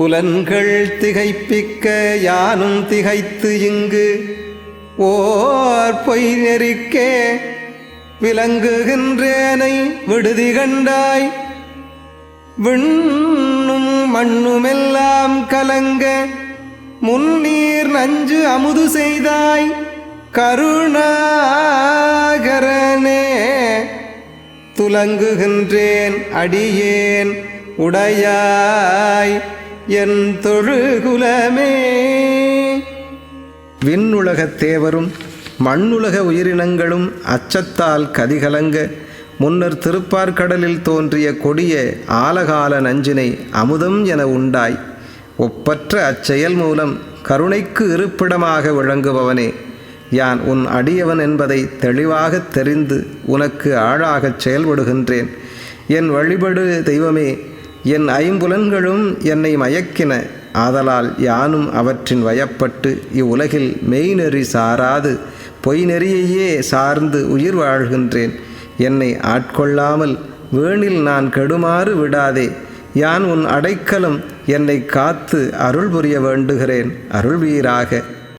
புலன்கள் திகைப்பிக்க யானும் திகைத்து இங்கு ஓர் பொய் நெறிக்கே விளங்குகின்றேனை விடுதி கண்டாய். விண்ணும் மண்ணுமெல்லாம் கலங்க முன்னீர் நஞ்சு அமுது செய்தாய். கருணாகரனே துலங்குகின்றேன் அடியேன் உடையாய். என் தொழுகுலமே. விண்ணுலகத் தேவரும் மண்ணுலக உயிரினங்களும் அச்சத்தால் கதிகலங்க முன்னர் திருப்பார்கடலில் தோன்றிய கொடிய ஆலகால நஞ்சினை அமுதம் என உண்டாய். ஒப்பற்ற அச்செயல் மூலம் கருணைக்கு இருப்பிடமாக விளங்குபவனே யான் உன் அடியவன் என்பதை தெளிவாகத் தெரிந்து உனக்கு ஆழாகச் செயல்படுகின்றேன். என் வழிபடு தெய்வமே என் ஐம்புலன்களும் என்னை மயக்கின. ஆதலால் யானும் அவற்றின் வயப்பட்டு இவ்வுலகில் மெய்நெறி சாராது. பொய் நெறியையே சார்ந்து உயிர் வாழ்கின்றேன். என்னை ஆட்கொள்ளாமல் வேணில் நான் கெடுமாறு விடாதே. யான் உன் அடைக்கலம் என்னை காத்து அருள் புரிய வேண்டுகிறேன். அருள்வீராக.